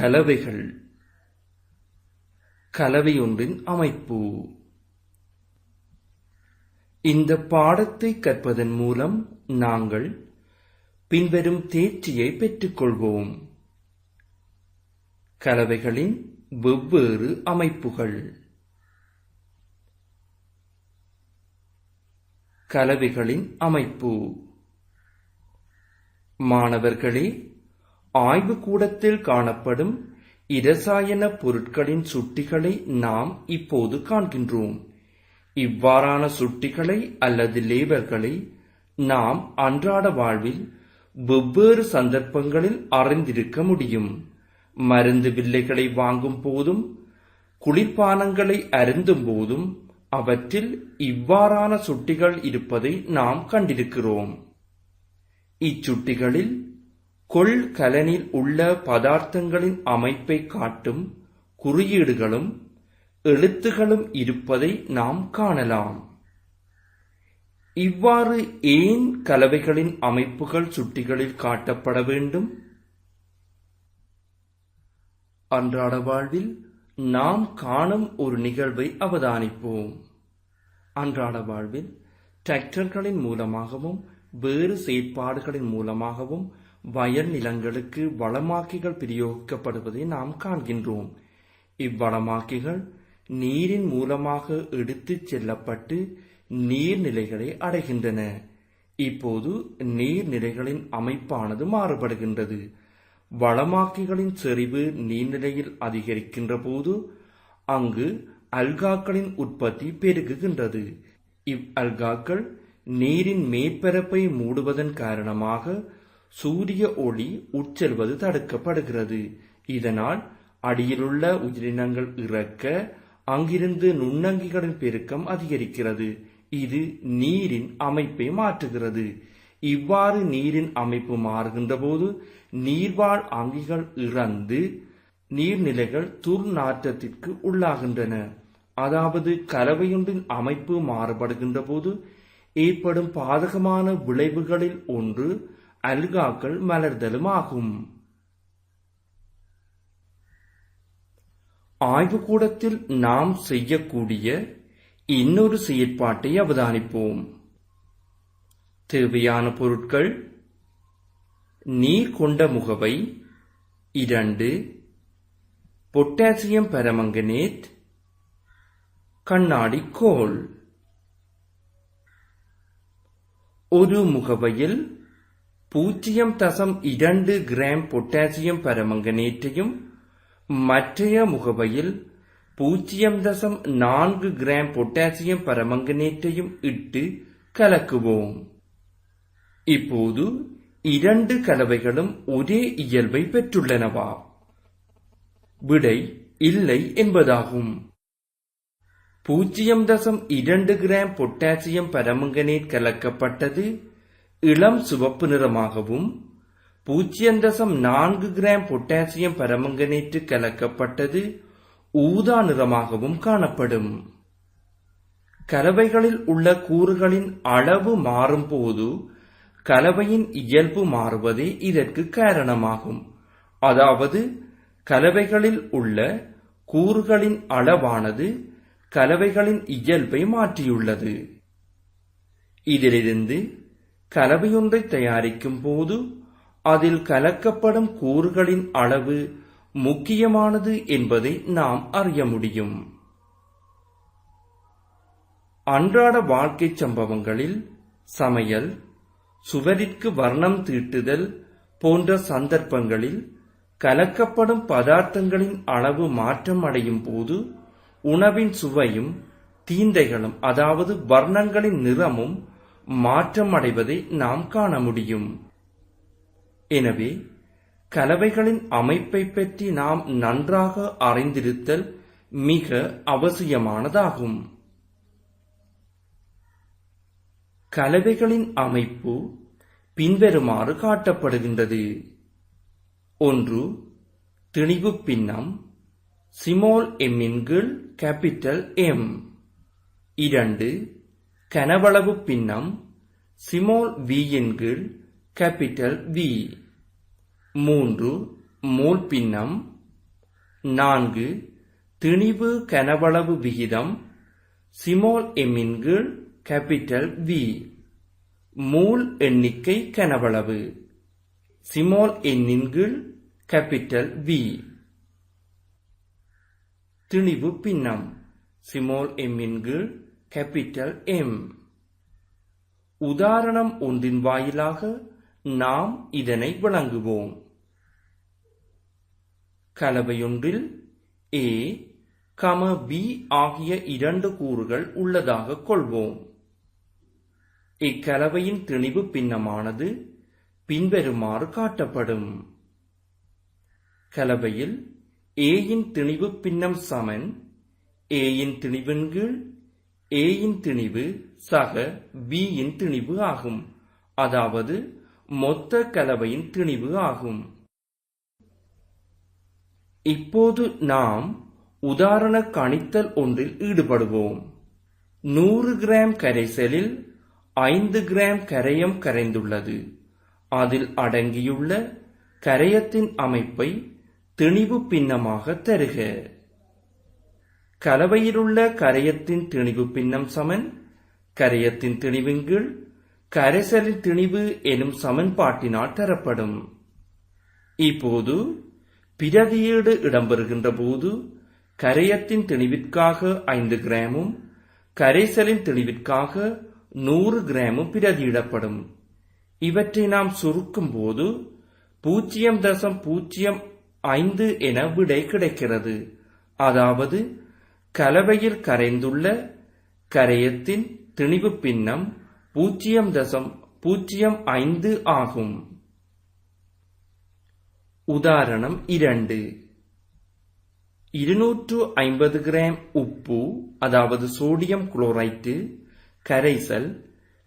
கலவைகள். கலவையொன்றின் அமைப்பு. இந்த பாடத்தை கற்பதன் மூலம் நாங்கள் பின்வரும் தேர்ச்சியை பெற்றுக்கொள்வோம். கலவைகளின் வெவ்வேறு அமைப்புகள். கலவைகளின் அமைப்பு. மாணவர்களே ஆய்வுக்கூடத்தில் காணப்படும் இரசாயன பொருட்களின் சுட்டிகளை நாம் இப்போது காண்கின்றோம். இவ்வாறான சுட்டிகளை அல்லது லேபல்களை நாம் அன்றாட வாழ்வில் வெவ்வேறு சந்தர்ப்பங்களில் அறிந்திருக்க முடியும். மருந்து வில்லைகளை வாங்கும் போதும் குளிர்பானங்களை அருந்தும் போதும் அவற்றில் இவ்வாறான சுட்டிகள் இருப்பதை நாம் கண்டிருக்கிறோம். இச்சுட்டிகளில் கொள்கலனில் உள்ள பதார்த்தங்களின் அமைப்பை காட்டும் குறியீடுகளும் எழுத்துகளும் இருப்பதை நாம் காணலாம். இவ்வாறு ஏன் கலவைகளின் அமைப்புகள் சுட்டிகளில் காட்டப்பட வேண்டும்? அன்றாட வாழ்வில் நாம் காணும் ஒரு நிகழ்வை அவதானிப்போம். அன்றாட வாழ்வில் டிராக்டர்களின் மூலமாகவும் வேறு செயற்பாடுகளின் மூலமாகவும் வயல் நிலங்களுக்கு வளமாக்கிகள் பிரயோகிக்கப்படுவதை நாம் காண்கின்றோம். இவ்வளமாக்கிகள் நீரின் மூலமாக எடுத்துச் செல்லப்பட்டு நீர்நிலைகளை அடைகின்றன. இப்போது நீர்நிலைகளின் அமைப்பானது மாறுபடுகின்றது. வளமாக்கிகளின் செறிவு நீர்நிலையில் அதிகரிக்கின்ற போது அங்கு அல்காக்களின் உற்பத்தி பெருகுகின்றது. இவ் அல்காக்கள் நீரின் மேற்பரப்பை மூடுவதன் காரணமாக சூரிய ஒளி உட்செல்வது தடுக்கப்படுகிறது. இதனால் அடியிலுள்ள உயிரினங்கள் இறக்க அங்கிருந்து நுண்ணங்கிகளின் பெருக்கம் அதிகரிக்கிறது. இது நீரின் அமைப்பை மாற்றுகிறது. இவ்வாறு நீரின் அமைப்பு மாறுகின்ற போது நீர்வாழ் அங்கிகள் இறந்து நீர்நிலைகள் துர்நாற்றத்திற்கு உள்ளாகின்றன. அதாவது கலவையொன்றின் அமைப்பு மாறுபடுகின்ற போது ஏற்படும் பாதகமான விளைவுகளில் ஒன்று அல்காக்கள் மலர்தலும் ஆகும் ஆய்வுக்கூடத்தில் நாம் செய்யக்கூடிய இன்னொரு செயற்பாட்டை அவதானிப்போம். தேவையான பொருட்கள் நீர் கொண்ட முகவை இரண்டு பொட்டாசியம் பெரமங்கனேட் கண்ணாடி கோல். ஒரு முகவையில் பூஜ்ஜியம் தசம் இரண்டு கிராம் பொட்டாசியம் பெரமங்கனேட்டையும் மற்றைய முகவையில் பூஜ்ஜியம் தசம் நான்கு கிராம் பொட்டாசியம் பரமங்கனேட்டையும் இட்டு கலக்குவோம். இப்போது இரண்டு கலவைகளும் ஒரே இயல்பை பெற்றுள்ளனவா? விடை இல்லை என்பதாகும். பூஜ்ஜியம் தசம் இரண்டு கிராம் பொட்டாசியம் பரமங்கனேட் கலக்கப்பட்டது இளம் சிவப்பு நிறமாகவும் பூஜ்ஜியம் தசம் நான்கு கிராம் பொட்டாசியம் பரமங்கனேற்று கலக்கப்பட்டது ஊதா நிறமாகவும் காணப்படும். கலவைகளில் உள்ள கூறுகளின் அளவு மாறும்போது கலவையின் இயல்பு மாறுவதே இதற்கு காரணமாகும். அதாவது கலவைகளில் உள்ள கூறுகளின் அளவானது கலவைகளின் இயல்பை மாற்றியுள்ளது. இதிலிருந்து கலவையொன்றை தயாரிக்கும் போது அதில் கலக்கப்படும் கூறுகளின் அளவு முக்கியமானது என்பதை நாம் அறிய முடியும். அன்றாட வாழ்க்கை சம்பவங்களில் சமையல் சுவரிற்கு வர்ணம் தீட்டுதல் போன்ற சந்தர்ப்பங்களில் கலக்கப்படும் பதார்த்தங்களின் அளவு மாற்றம் அடையும் போது உணவின் சுவையும் தீந்தைகளும் அதாவது வர்ணங்களின் நிறமும் மாற்றம் அடைவதை நாம் காண முடியும். எனவே கலவைகளின் அமைப்பை பற்றி நாம் நன்றாக அறிந்திருத்தல் மிக அவசியமானதாகும். கலவைகளின் அமைப்பு பின்வருமாறு காட்டப்படுகின்றது. ஒன்று திணிவு பின்னம் சிமோல் எம்மின் கீழ் கேபிட்டல் எம் இரண்டு கனவளவு பின்னம் சிமோல் வியின் கீழ் கேபிட்டல் வி மூன்று மோல் பின்னம். நான்கு திணிவு கனவளவு விகிதம் சிமோல் எம்மின் கீழ் கேபிட்டல் வி மூல் எண்ணிக்கை கனவளவு சிமோல் எண்ணின் கீழ் கேபிட்டல் வி திணிவு பின்னம் சிமோல் எம்மின் கீழ் கேபிட்டல் எம் உதாரணம் ஒன்றின் வாயிலாக நாம் இதனை விளங்குவோம் கலவையொன்றில் ஏ கம பி ஆகிய இரண்டு கூறுகள் உள்ளதாக கொள்வோம். இக்கலவையின் திணிவு பின்னமானது பின்வருமாறு காட்டப்படும். கலவையில் ஏயின் திணிவு பின்னம் சமன் ஏயின் திணிவின் கீழ் ஏயின் திணிவு சக பியின் திணிவு ஆகும். அதாவது மொத்த கலவையின் திணிவு ஆகும். இப்போது நாம் உதாரண கணித்தல் ஒன்றில் ஈடுபடுவோம். நூறு கிராம் கரைசலில் ஐந்து கிராம் கரையம் கரைந்துள்ளது. அதில் அடங்கியுள்ள கரையத்தின் அமைப்பை திணிவு பின்னமாக தருக. கலவையிலுள்ள கரையத்தின் திணிவு பின்னம் சமன் கரையத்தின் திணிவின் கீழ் கரைசலின் திணிவு எனும் சமன்பாட்டினால் தரப்படும். இப்போது பிரதியீடு இடம்பெறுகின்ற போது கரையத்தின் திணிவிற்காக ஐந்து கிராமும் கரைசலின் திணிவிற்காக நூறு கிராமும் பிரதியிடப்படும். இவற்றை நாம் சுருக்கும் போது பூஜ்ஜியம் தசம் பூஜ்ஜியம் ஐந்து என விடை கிடைக்கிறது. அதாவது கலவையில் கரைந்துள்ள கரையத்தின் திணிவு பின்னம் பூஜ்ஜியம் தசம் பூஜ்ஜியம் ஐந்து ஆகும். உதாரணம் இரண்டு. இருநூற்று ஐம்பது கிராம் உப்பு அதாவது சோடியம் குளோரைட்டு கரைசல்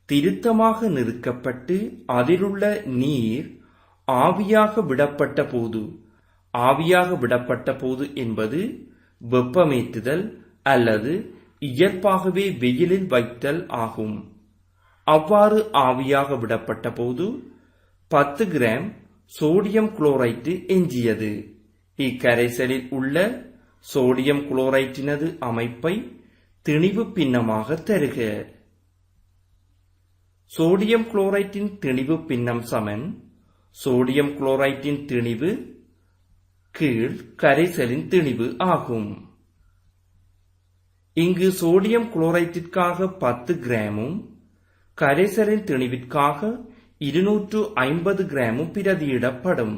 திருத்தமாக நிறுக்கப்பட்டு அதிலுள்ள நீர் ஆவியாக விடப்பட்ட போது ஆவியாக விடப்பட்ட போது என்பது வெப்பமேற்றுதல் அல்லது இயற்பாகவே வெயிலில் வைத்தல் ஆகும். அவ்வாறு ஆவியாக விடப்பட்ட போது பத்து கிராம் சோடியம் குளோரைட்டு எஞ்சியது. இக்கரைசலில் உள்ள சோடியம் குளோரைட்டினது அமைப்பை திணிவு பின்னமாக தருக. சோடியம் குளோரைட்டின் திணிவு பின்னம் சமன். சோடியம் குளோரைட்டின் திணிவு கீழ் கரைசலின் திணிவு ஆகும். இங்கு சோடியம் குளோரைட்டிற்காக பத்து கிராமும் கரைசலின் திணிவிற்காக இருநூற்று ஐம்பது கிராமும் பிரதியிடப்படும்.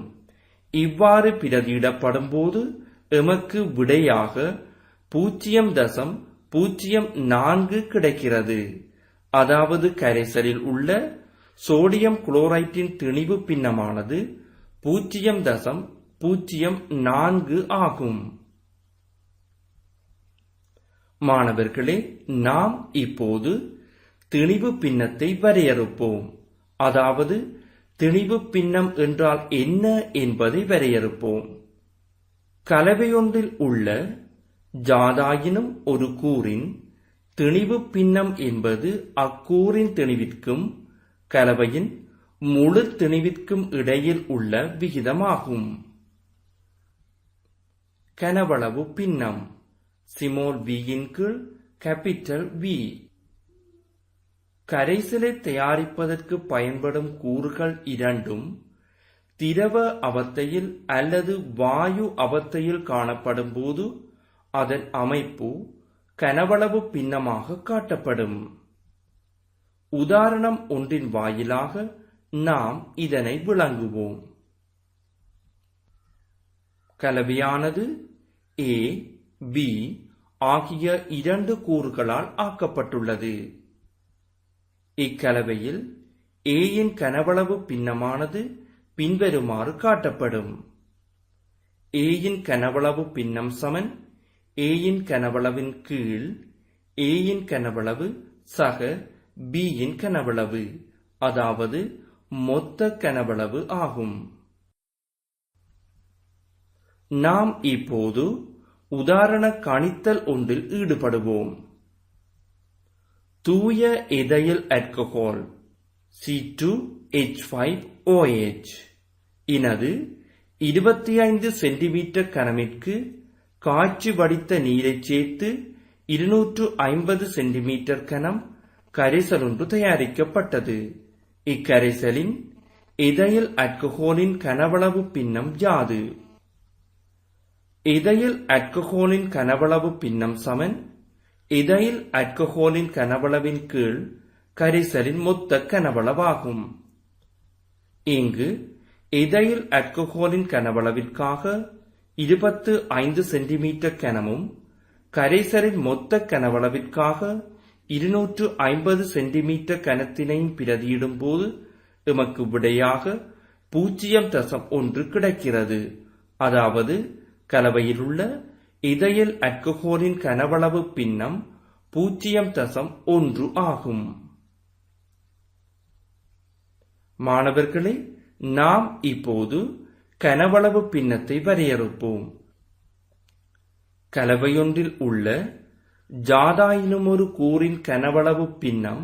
இவ்வாறு பிரதியிடப்படும் போது எமக்கு விடையாக பூஜ்ஜியம் தசம் பூஜ்ஜியம் நான்கு கிடைக்கிறது. அதாவது கரைசலில் உள்ள சோடியம் குளோரைட்டின் திணிவு பின்னமானது பூஜ்ஜியம் தசம் பூஜ்ஜியம் நான்கு ஆகும். மாணவர்களே நாம் இப்போது திணிவு பின்னத்தை வரையறுப்போம். அதாவது திணிவு பின்னம் என்றால் என்ன என்பதை வரையறுப்போம். கலவையொன்றில் உள்ள ஜாதாயினும் ஒரு கூறின் திணிவு பின்னம் என்பது அக்கூறின் திணிவிற்கும் கலவையின் முழு திணிவிற்கும் இடையில் உள்ள விகிதமாகும். கனவளவு பின்னம். சிமோல் வியின் கீழ் கேபிட்டல் வி கரைசலை தயாரிப்பதற்கு பயன்படும் கூறுகள் இரண்டும் திரவ அவத்தையில் அல்லது வாயு அவத்தையில் காணப்படும் போது அதன் அமைப்பு கனவளவு பின்னமாக காட்டப்படும். உதாரணம் ஒன்றின் வாயிலாக நாம் இதனை விளங்குவோம். கலவையானது ஏ பி ஆகிய இரண்டு கூறுகளால் ஆக்கப்பட்டுள்ளது. இக்கலவையில் ஏயின் கனவளவு பின்னமானது பின்வருமாறு காட்டப்படும். ஏயின் கனவளவு பின்னம் சமன் ஏயின் கனவளவின் கீழ் ஏயின் கனவளவு சக பியின் கனவளவு அதாவது மொத்த கனவளவு ஆகும். நாம் இப்போது உதாரண கணித்தல் ஒன்றில் ஈடுபடுவோம். தூய ethyl alcohol C two H five OH இனது இருபத்தி ஐந்து சென்டிமீட்டர் கனமிற்கு காய்ச்சி வடித்த நீரை சேர்த்து இருநூற்று ஐம்பது சென்டிமீட்டர் கனம் கரைசல் ஒன்று தயாரிக்கப்பட்டது. இக்கரைசலின் இதயல் அல்கஹோலின் கனவளவு பின்னம் யாது? இதையில் அல்கஹோலின் கனவளவு பின்னம் சமன் இதையில் அல்கஹோலின் கனவளவின் கீழ் கரைசலின் மொத்த கனவளவாகும் இங்கு இதையில் அல்கஹோலின் கனவளவிற்காக இருபத்து ஐந்து சென்டிமீட்டர் கனமும் கரைசலின் மொத்த கனவளவிற்காக இருநூற்று ஐம்பது சென்டிமீட்டர் கனத்தினையும் பிரதியிடும் போது எமக்கு விடையாக பூஜ்ஜியம் தசம் ஒன்று கிடைக்கிறது அதாவது கலவையிலுள்ள இதயல் அல்கஹோலின் கனவளவு பின்னம் பூஜ்ஜியம் தசம் ஒன்று ஆகும். மாணவர்களே நாம் இப்போது கனவளவு பின்னத்தை வரையறுப்போம். கலவையொன்றில் உள்ள ஜாதாயினும் ஒரு கூறின் கனவளவு பின்னம்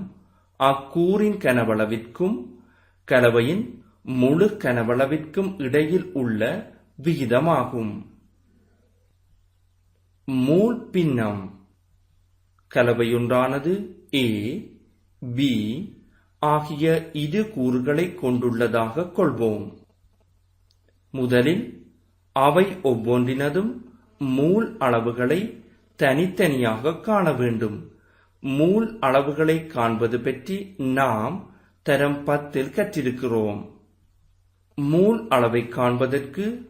அக்கூறின் கனவளவிற்கும் கலவையின் முழு கனவளவிற்கும் இடையில் உள்ள விகிதமாகும். மூல் பின்னம் கலவையொன்றானது ஏ பி ஆகிய இரு கூறுகளை கொண்டுள்ளதாக கொள்வோம். முதலில் அவை ஒவ்வொன்றினதும் மூல் அளவுகளை தனித்தனியாக காண வேண்டும். மூல் அளவுகளை காண்பது பற்றி நாம் தரம் பத்தில் கற்றிருக்கிறோம். மூல் அளவை காண்பதற்கு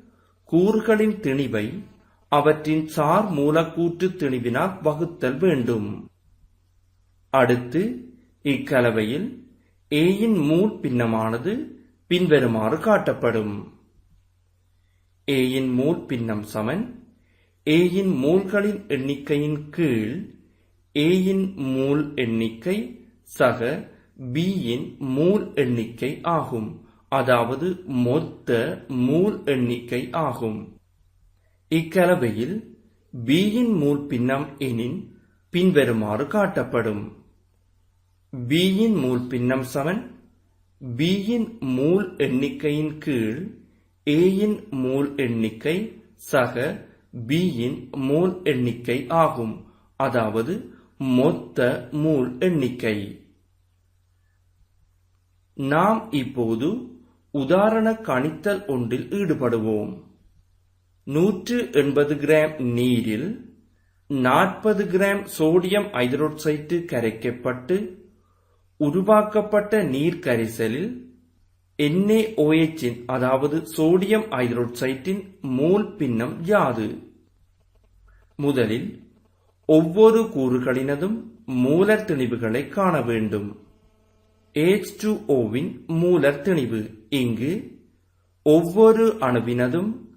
கூறுகளின் திணிவை அவற்றின் சார் மூலக்கூற்று திணிவினால் வகுத்தல் வேண்டும். அடுத்து இக்கலவையில் ஏயின் மூல் பின்னமானது பின்வருமாறு காட்டப்படும். ஏயின் மூல் பின்னம் சமன். ஏயின் மூல்களின் எண்ணிக்கையின் கீழ் ஏயின் மூல் எண்ணிக்கை சக பியின் மூல் எண்ணிக்கை ஆகும். அதாவது மொத்த மூல் எண்ணிக்கை ஆகும். இக்கலவையில் பியின் மூல் பின்னம் எனின் பின்வருமாறு காட்டப்படும். பியின் மூல் பின்னம் பி இன் மூல் எண்ணிக்கையின் கீழ் ஏயின் மூல் எண்ணிக்கை சக பியின் மூல் எண்ணிக்கை ஆகும். அதாவது மொத்த மூல் எண்ணிக்கை. நாம் இப்போது உதாரண கணித்தல் ஒன்றில் ஈடுபடுவோம். நூற்று எண்பது கிராம் நீரில் நாற்பது கிராம் சோடியம் ஐதரோட்சைட்டு கரைக்கப்பட்டு உருவாக்கப்பட்ட நீர் கரைசலில் NaOH இன் அதாவது சோடியம் ஐதரோட்சைட்டின் மூல் பின்னம் யாது? முதலில் ஒவ்வொரு கூறுகளினதும் மூலர் திணிவுகளை காண வேண்டும். H2O வின் மூலர் திணிவு. இங்கு ஒவ்வொரு அணுவினதும்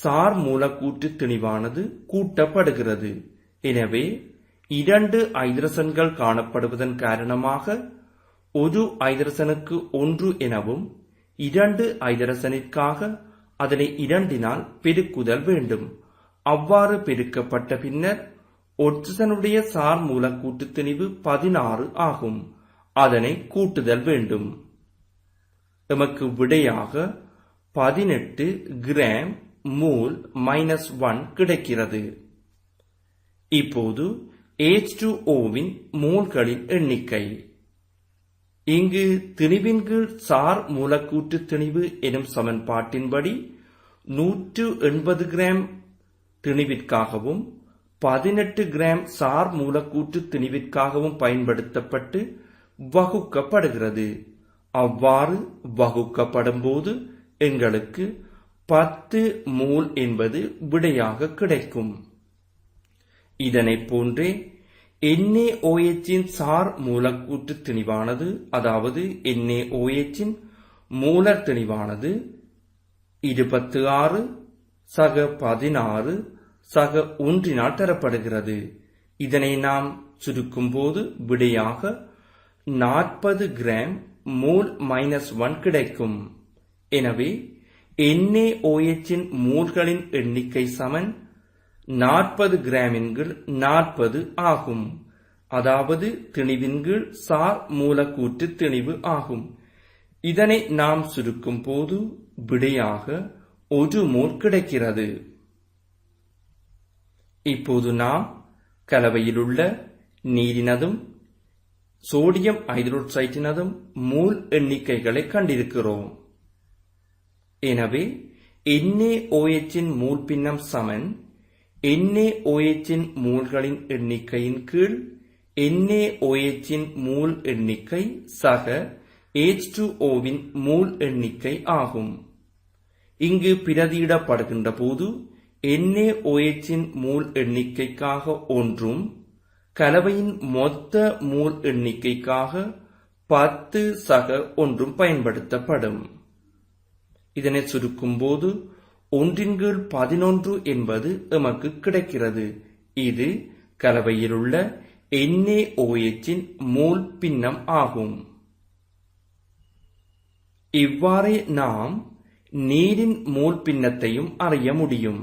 சார் மூலக்கூற்று திணிவானது கூட்டப்படுகிறது. எனவே இரண்டு ஐதரசன்கள் காணப்படுவதன் காரணமாக ஒரு ஐதரசனுக்கு ஒன்று எனவும் இரண்டு ஐதரசனிற்காக அதனை இரண்டினால் பெருக்குதல் வேண்டும். அவ்வாறு பெருக்கப்பட்ட பின்னர் ஒட்சிசனுடைய சார் மூலக்கூட்டு திணிவு பதினாறு ஆகும். அதனை கூட்டுதல் வேண்டும். எமக்கு விடையாக பதினெட்டு கிராம் மூல் மைனஸ் ஒன் கிடைக்கிறது. இப்போது H2O ஓவின் மூல்களின் எண்ணிக்கை. இங்கு திணிவின் கீழ் சார் மூலக்கூற்று திணிவு எனும் சமன்பாட்டின்படி நூற்று எண்பது கிராம் திணிவிற்காகவும் பதினெட்டு கிராம் சார் மூலக்கூற்று திணிவிற்காகவும் பயன்படுத்தப்பட்டு வகுக்கப்படுகிறது. அவ்வாறு வகுக்கப்படும் போது எங்களுக்கு பத்து மூல் என்பது விடையாக கிடைக்கும். இதனைப் போன்றே NaOH சார் மூலக்கூற்று திணிவானது அதாவது NaOH இன் மூலர் திணிவானது இருபத்து ஆறு சக பதினாறு சக ஒன்றினால் தரப்படுகிறது. இதனை நாம் சுருக்கும்போது விடையாக நாற்பது கிராம் மூல் மைனஸ் ஒன் கிடைக்கும். எனவே என்ஏஓஎச்சின் இன் எண்ணிக்கை சமன். நாற்பது கிராமின் கீழ் நாற்பது ஆகும். அதாவது திணிவின் கீழ் சார் மூலக்கூற்று திணிவு ஆகும். இதனை நாம் சுருக்கும் போது விடையாக ஒரு மோல் கிடைக்கிறது. இப்போது நாம் கலவையிலுள்ள நீரினதும் சோடியம் ஐதரோட்சைட்டினதும் மூல் எண்ணிக்கைகளை கண்டிருக்கிறோம். எனவே NaOH இன் மூல் பின்னம் சமன் NaOH இன் மூல்களின் எண்ணிக்கையின் கீழ் NaOH இன் மூல் எண்ணிக்கை சக H2O வின் மூல் எண்ணிக்கை ஆகும். இங்கு பிரதியிடப்படுகின்ற போது NaOH இன் மூல் எண்ணிக்கைக்காக ஒன்றும் கலவையின் மொத்த மூல் எண்ணிக்கைக்காக பத்து சக ஒன்றும் பயன்படுத்தப்படும். இதனை சுருக்கும்போது ஒன்றின் கீழ் பதினொன்று என்பது எமக்கு கிடைக்கிறது. இது கலவையிலுள்ள என்ஏ இன் மூல் பின்னம் ஆகும். இவ்வாறே நாம் நீரின் மூல் பின்னத்தையும் அறிய முடியும்.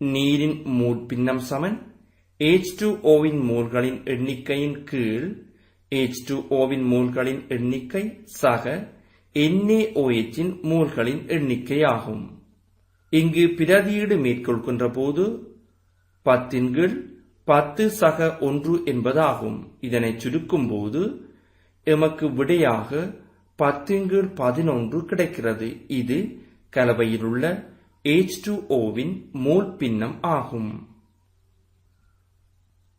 நீரின் மூல் பின்னம் சமன் H2O வின் மோல்களின் எண்ணிக்கையின் கீழ் H2O வின் மோல்களின் எண்ணிக்கை சக என்ஏஓஎச்சின் இன் மோல்களின் எண்ணிக்கையாகும். இங்கு பிரதியீடு மேற்கொள்கின்ற போது பத்தின் கீழ் பத்து சக ஒன்று என்பதாகும். இதனை சுருக்கும் போது எமக்கு விடையாக பத்தின்கீழ் பதினொன்று கிடைக்கிறது. இது கலவையிலுள்ள ஏஜ் டூ ஓவின் மூல் பின்னம் ஆகும்.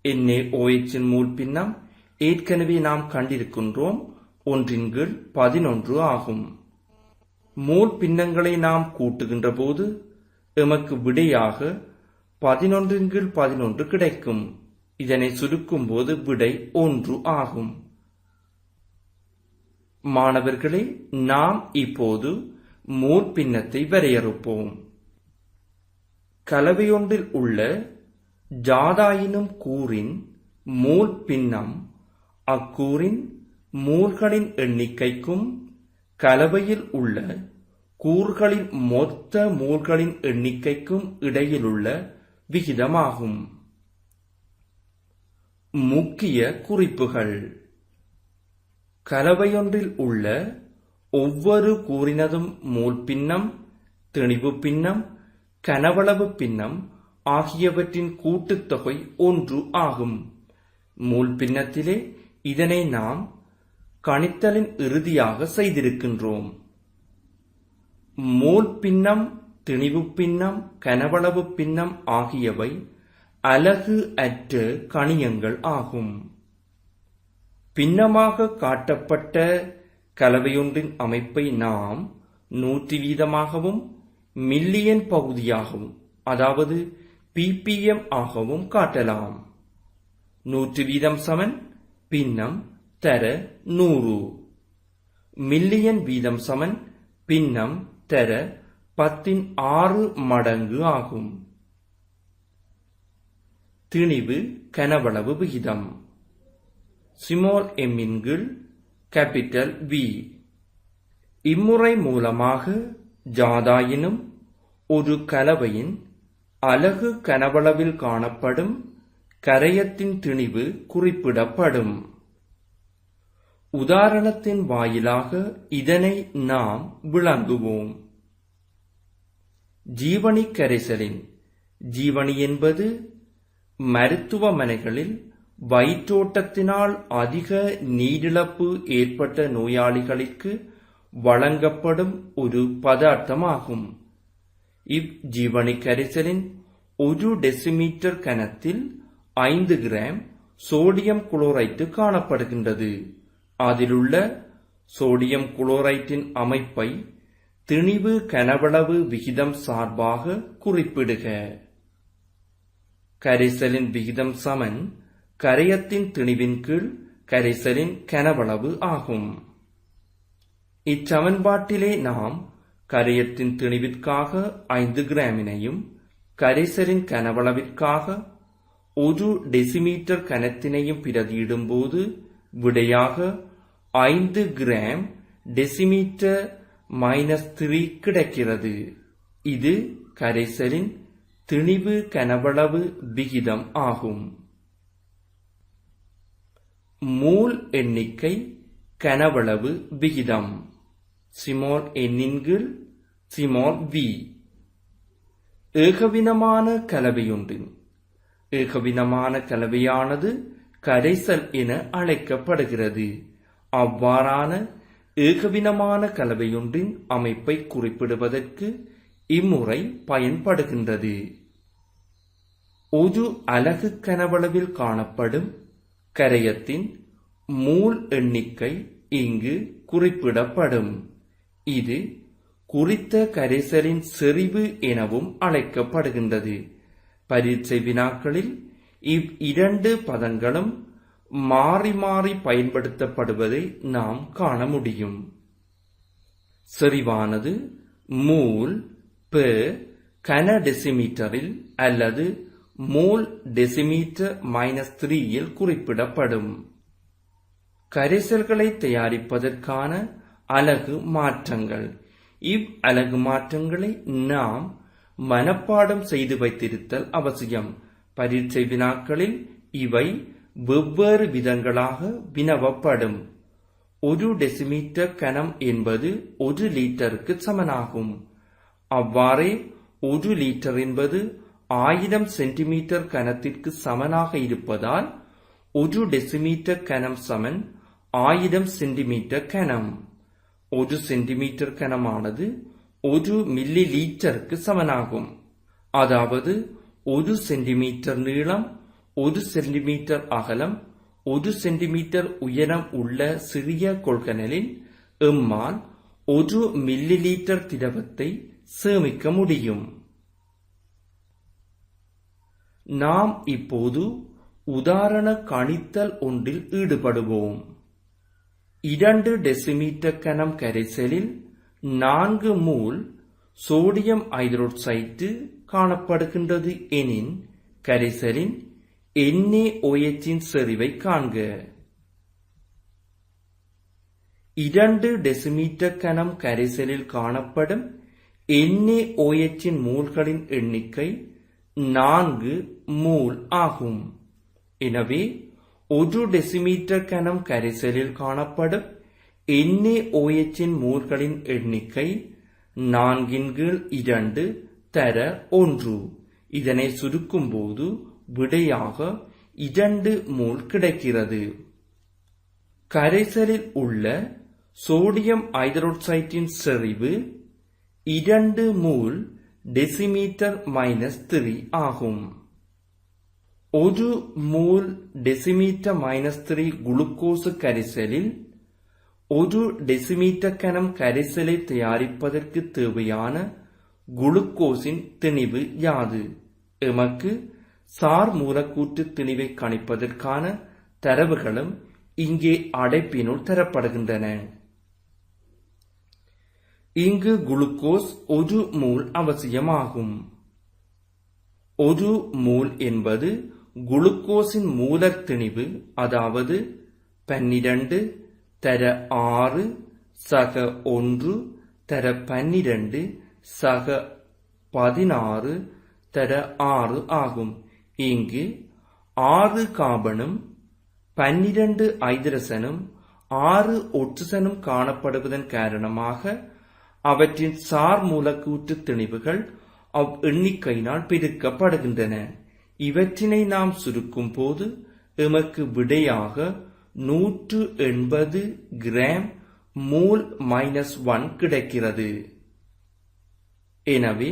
என்ஏஓஎச்சின் மூல் பின்னம் ஏற்கனவே நாம் கண்டிருக்கின்றோம். ஒன்றின் கீழ் பதினொன்று ஆகும். மூல் பின்னங்களை நாம் கூட்டுகின்ற போது எமக்கு விடையாக பதினொன்றின் கீழ் பதினொன்று கிடைக்கும். இதனை சுருக்கும் போது விடை ஒன்று ஆகும். மாணவர்களே நாம் இப்போது மூர் பின்னத்தை வரையறுப்போம். கலவையொன்றில் உள்ள ஜாதாயினும் கூறின் மூல் பின்னம் அக்கூறின் மூர்களின் எண்ணிக்கைக்கும் கலவையில் உள்ள கூறுகளின் மொத்த மூர்களின் எண்ணிக்கைக்கும் இடையிலுள்ள விகிதமாகும். முக்கிய குறிப்புகள். கலவையொன்றில் உள்ள ஒவ்வொரு கூறினதும் மூல் பின்னம் திணிவு பின்னம் கனவளவு பின்னம் ஆகியவற்றின் கூட்டுத்தொகை ஒன்று ஆகும். மூல் பின்னத்திலே இதனை நாம் கணித்தலின் இறுதியாக செய்திருக்கின்றோம். மூல் பின்னம் திணிவு பின்னம் கனவளவு பின்னம் ஆகியவை அலகு அற்ற கணியங்கள் ஆகும். பின்னமாக காட்டப்பட்ட கலவையொன்றின் அமைப்பை நாம் நூற்றி வீதமாகவும் மில்லியன் பகுதியாகவும் அதாவது பிபிஎம் ஆகவும் காட்டலாம். நூற்று வீதம் சமன் பின்னம் தர நூறு. மில்லியன் வீதம் சமன் பின்னம் தர பத்தின் ஆறு மடங்கு ஆகும். திணிவு கனவளவு விகிதம். சிமோல் எம்மின் கீழ் கேபிட்டல் வி இம்முறை மூலமாக ஜாதாயினும் ஒரு கலவையின் அலகு கனவளவில் காணப்படும் கரையத்தின் திணிவு குறிப்பிடப்படும். உதாரணத்தின் வாயிலாக இதனை நாம் விளங்குவோம். ஜீவனி கரைசலின் ஜீவனி என்பது மருத்துவமனைகளில் வயிற்றோட்டத்தினால் அதிக நீரிழப்பு ஏற்பட்ட நோயாளிகளுக்கு வழங்கப்படும் ஒரு பதார்த்தமாகும். இவ்ஜீவனி கரைசலின் ஒரு டெசிமீட்டர் கனத்தில் ஐந்து கிராம் சோடியம் குளோரைட்டு காணப்படுகின்றது. அதிலுள்ள சோடியம் குளோரைட்டின் அமைப்பை திணிவு கனவளவு விகிதம் சார்பாக குறிப்பிடுக. கரைசலின் விகிதம் சமன் கரையத்தின் திணிவின் கீழ் கரைசலின் கனவளவு ஆகும். இச்சமன்பாட்டிலே நாம் கரையத்தின் திணிவிற்காக ஐந்து கிராமினையும் கரைசலின் கனவளவிற்காக ஒரு டெசிமீட்டர் கனத்தினையும் பிரதியிடும்போது விடையாக ஐந்து கிராம் டெசிமீட்டர் மைனஸ் த்ரீ கிடைக்கிறது. இது கரைசலின் திணிவு கனவளவு விகிதம் ஆகும். மூல் எண்ணிக்கை கனவளவு விகிதம். சிமோல் எண்ணின் கீழ் சிமால் வி ஏகவினமான கலவையுண்டு. ஏகவினமான கலவையானது கரைசல் என அழைக்கப்படுகிறது. அவ்வாறான ஏகவினமான கலவையொன்றின் அமைப்பை குறிப்பிடுவதற்கு இம்முறை பயன்படுகின்றது. ஒரு அலகு கனவளவில் காணப்படும் கரையத்தின் மூல் எண்ணிக்கை இங்கு குறிப்பிடப்படும். இது குறித்த கரைசலின் செறிவு எனவும் அழைக்கப்படுகின்றது. பரீட்சை வினாக்களில் இவ் இரண்டு பதங்களும் மாறி மாறி பயன்படுத்தப்படுவதை நாம் காண முடியும். செறிவானது மூல் பெர் கன டெசிமீட்டரில் அல்லது மோல் டெசிமீட்டர் மைனஸ் த்ரீயில் குறிப்பிடப்படும். கரைசல்களை தயாரிப்பதற்கான அலகு மாற்றங்கள். இவ் அலகு மாற்றங்களை நாம் மனப்பாடம் செய்து வைத்திருத்தல் அவசியம். பரீட்சை வினாக்களில் இவை வெவ்வேறு விதங்களாக வினவப்படும். ஒரு டெசிமீட்டர் கனம் என்பது ஒரு லிட்டருக்கு சமனாகும். அவ்வாறே ஒரு லிட்டர் என்பது ஆயிரம் சென்டிமீட்டர் கனத்திற்கு சமனாக இருப்பதால் ஒரு டெசிமீட்டர் கனம் சமன் ஆயிரம் சென்டிமீட்டர் கனம் ஒரு சென்டிமீட்டர் கனமானது ஒரு மில்லி லீட்டருக்கு சமனாகும். அதாவது ஒரு சென்டிமீட்டர் நீளம் ஒரு சென்டிமீட்டர் அகலம் ஒரு சென்டிமீட்டர் உயரம் உள்ள சிறிய கொள்கலனில் எம்மால் ஒரு மில்லி லீட்டர் திரவத்தை சேமிக்க முடியும். நாம் இப்போது உதாரண கணித்தல் ஒன்றில் ஈடுபடுவோம். இரண்டு டெசிமீட்டர் கனம் கரைசலில் நான்கு மூல் சோடியம் ஐதரோட்சைட்டு காணப்படுகின்றது எனின் கரைசலின் NaOH-இன் செறிவை காண்க. இரண்டு டெசிமீட்டர் கனம் கரைசலில் காணப்படும் NaOH-இன் மூல்களின் எண்ணிக்கை நான்கு மூல் ஆகும். எனவே ஒரு டெசிமீட்டர் கனம் கரைசலில் காணப்படும் NaOH-இன் மூல்களின் எண்ணிக்கை நான்கின் கீழ் இரண்டு தர ஒன்று. இதனை சுருக்கும்போது விடையாக இரண்டு மோல் கிடைக்கிறது. கரைசலில் உள்ள சோடியம் ஐதரோட்சைட்டின் செறிவு இரண்டு மூல் டெசிமீட்டர் மைனஸ் த்ரீ ஆகும். ஒரு mole decimetre minus three glucose கரைசலில் ஒரு டெசிமீட்டர் கனம் கரைசலை தயாரிப்பதற்கு தேவையான குளுக்கோஸின் திணிவு யாது? எமக்கு சார் மூலக்கூற்று திணிவை கணிப்பதற்கான தரவுகளும் இங்கே அடைப்பினுள் தரப்படுகின்றன. இங்கு குளுக்கோஸ் ஒரு மூல் அவசியமாகும். ஒரு மூல் என்பது குளுக்கோஸின் மூலத் திணிவு அதாவது பன்னிரண்டு தர ஆறு சக ஒன்று தர பன்னிரண்டு சக பதினாறு தர ஆறு ஆகும். இங்கு ஆறு காபனும் பன்னிரண்டு ஐதரசனும் ஆறு ஒட்சிசனும் காணப்படுவதன் காரணமாக அவற்றின் சார் மூலக்கூற்று திணிவுகள் அவ் எண்ணிக்கையினால் பெருக்கப்படுகின்றன. இவற்றினை நாம் சுருக்கும் போது எமக்கு விடையாக நூற்று எண்பது கிராம் மூல் மைனஸ் ஒன் கிடைக்கிறது. எனவே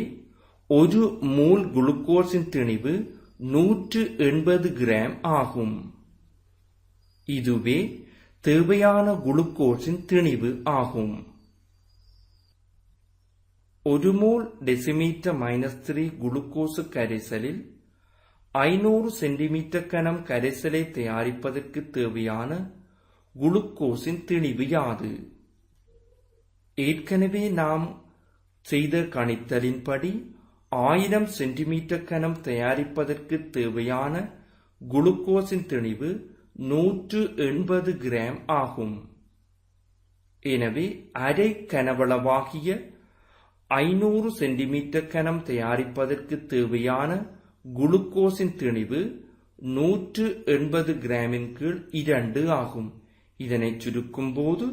ஒரு மூல் குளுக்கோஸின் திணிவு நூற்று எண்பது கிராம் ஆகும். இதுவே தேவையான குளுக்கோஸின் திணிவு ஆகும். ஒரு mole decimetre minus three glucose கரைசலில் ஐநூறு சென்டிமீட்டர் கனம் கரைசலை தயாரிப்பதற்கு தேவையான குளுக்கோஸின் திணிவு யாது? ஏற்கனவே நாம் செய்த கணித்தலின்படி ஆயிரம் சென்டிமீட்டர் கனம் தயாரிப்பதற்கு தேவையான குளுக்கோஸின் திணிவு நூற்று எண்பது கிராம் ஆகும். எனவே அரை கனவளவாகிய ஐநூறு சென்டிமீட்டர் கனம் தயாரிப்பதற்கு தேவையான குளுக்கோஸின் திணிவு நூற்று எண்பது கிராமின் கீழ் இரண்டு ஆகும். இதனை சுருக்கும் போது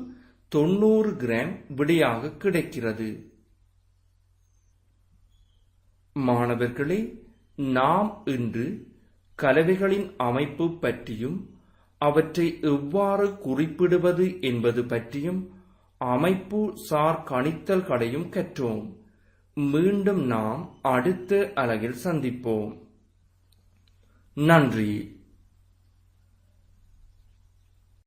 தொண்ணூறு கிராம் விடையாக கிடைக்கிறது. மாணவர்களே நாம் இன்று கலவைகளின் அமைப்பு பற்றியும் அவற்றை எவ்வாறு குறிப்பிடுவது என்பது பற்றியும் அமைப்பு சார் கணித்தல்களையும் கற்றோம். மீண்டும் நாம் அடுத்த அலகில் சந்திப்போம். நன்றி.